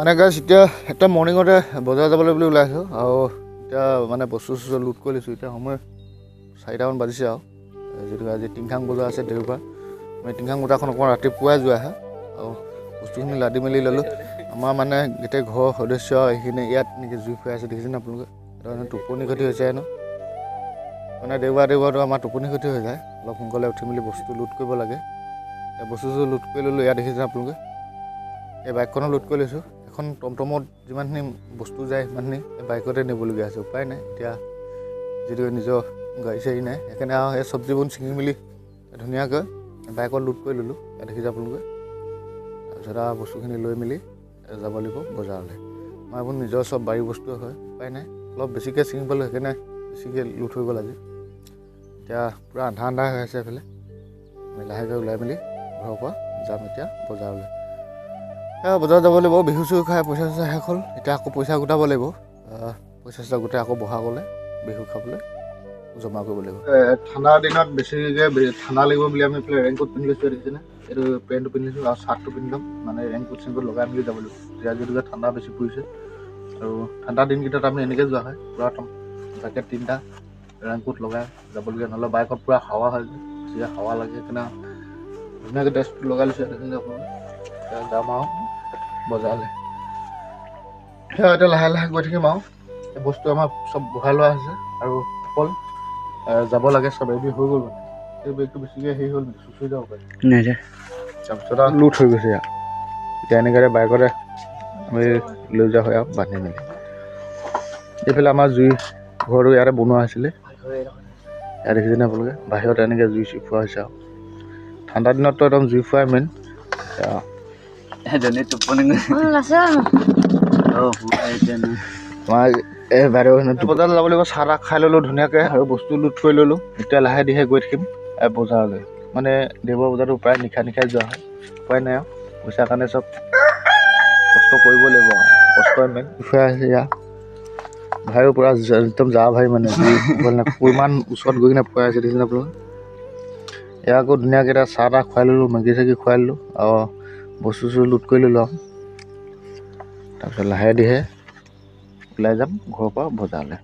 মানে গাছ এতিয়া একটা মৰ্ণিঙতে বজাৰ যাবলৈ বুলি ওলাইছোঁ আৰু এতিয়া মানে বস্তু চস্তু লুট কৰি লৈছোঁ। এতিয়া সময় চাৰিটামান বাজিছে আৰু। যিহেতু আজি টিংখাং বজাৰ আছে দেওবাৰ। আমি টিংখাং বজাৰখন অকণমান ৰাতিপুৱাই যোৱা আহে আৰু বস্তুখিনি লাদি মেলি ল'লোঁ। আমাৰ মানে গোটেই ঘৰৰ সদস্য এইখিনি ইয়াত নেকি জুই ফুৱাই আছে। দেখিছেনে আপোনালোকে? এটা টোপনি ক্ষতি হৈছে হেনো মানে দেওবাৰ দেওবাৰটো আমাৰ টোপনি ক্ষতি হৈ যায়। অলপ সোনকালে উঠি মেলি বস্তু লুট কৰিব লাগে। বস্তু চস্তু লুট কৰি ল'লোঁ। ইয়াত দেখিছে আপোনালোকে? এই বাইকখনো লুট কৰি লৈছোঁ। এখন টমটমত যিমানখিনি বস্তু যায় সিমানখিনি বাইকতে নিবলগীয়া হৈছে উপায় নাই। এতিয়া যিটো নিজৰ গাড়ী চাড়ী নাই সেইকাৰণে আৰু সেই চব্জিবোৰ ছিঙি মেলি ধুনীয়াকৈ বাইকত লুট কৰি ল'লোঁ ইয়াত দেখিছে আপোনালোকে তাৰপিছত আৰু বস্তুখিনি লৈ মেলি যাব লাগিব বজাৰলৈ। আমাৰ এইবোৰ নিজৰ চব বাৰী বস্তু হয় উপায় নাই। অলপ বেছিকৈ ছিঙি পালোঁ সেইকাৰণে বেছিকৈ লুট হৈ গ'ল আজি। এতিয়া পূৰা আন্ধা আন্ধা হৈ আছে এইফালে। লাহেকৈ ওলাই মেলি ঘৰৰ পৰা যাম এতিয়া বজাৰলৈ। বজাৰত যাব লাগিব বিহু চিহু খাই পইচা চইচা শেষ হ'ল। এতিয়া আকৌ পইচা গোটাব লাগিব। পইচা চইচা গোটাই আকৌ বহাবলৈ বিহু খাবলৈ জমা কৰিব লাগিব। ঠাণ্ডা দিনত বেছিকৈ ঠাণ্ডা লাগিব বুলি আমি ৰেইনকোট পিন্ধি লৈছোঁ দেখিছেনে এইটো পেণ্টটো পিন্ধিছোঁ আৰু চাৰ্টটো পিন্ধি ল'ম। মানে ৰেইনকোট চেইনকোট লগাই মেলি যাব লাগিব। এতিয়া যিহেতুকে ঠাণ্ডা বেছি পৰিছে। আৰু ঠাণ্ডা দিনকেইটাত আমি এনেকৈ যোৱা হয়। পূৰা জেকেট তিনিটা ৰেইনকোট লগাই যাবলগীয়া নহ'লে বাইকত পূৰা হাৱা হয় যে। হাৱা লাগে সেইকাৰণে ধুনীয়াকৈ ড্ৰেছটো লগাই লৈছোঁ আপোনালোকে যাম আৰু বজাৰলৈ সেয়া এতিয়া লাহে লাহে গৈ থাকিম আৰু এই বস্তু আমাৰ চব বহাই লোৱা হৈছে আৰু অকল যাব লাগে চব এবিধ হৈ গ'ল এই বেগটো বেছিকৈ হেৰি হ'ল চুচৰি যাব পাৰে তাৰপিছত আৰু লুট হৈ গৈছে ইয়াত এতিয়া এনেকৈ বাইকতে আমি লৈ যোৱা হয় আৰু বান্ধি মেলি এইফালে আমাৰ জুই ঘৰটো ইয়াতে বনোৱা হৈছিলে ইয়াত দেখিছেনে আপোনালোকে বাহিৰত এনেকৈ জুই চুই ফুৰা হৈছে আৰু ঠাণ্ডা দিনততো একদম জুই ফুৱাই মেইন এতিয়া নাই। তোমাৰ এই বাইদেউ বজাৰলৈ যাব লাগিব চাহ তাহ খাই ল'লোঁ ধুনীয়াকৈ আৰু বস্তু লুট কৰি ল'লোঁ। এতিয়া লাহে ধীৰে গৈ থাকিম বজাৰলৈ। মানে দেওবাৰ বজাৰটো প্ৰায় নিশা নিশাই যোৱা হয়। উপায় নাই আৰু পইচাৰ কাৰণে চব কষ্ট কৰিব লাগিব আৰু কষ্টই মেইন আছে ইয়াৰ ভাইও পূৰা একদম যা ভাই মানে ইমান ওচৰত গৈ কিনে ফুৰাই আছে দেখিছেনে আপোনালোকে? এয়া আকৌ ধুনীয়াকৈ এটা চাহ তাহ খুৱাই ল'লোঁ মেগী চেগী খুৱাই ল'লোঁ আৰু বস্তু চস্তু লুট কৰি ল'লোঁ আৰু তাৰপিছত লাহে ধীৰে ওলাই যাম ঘৰৰ পৰা বজাৰলৈ।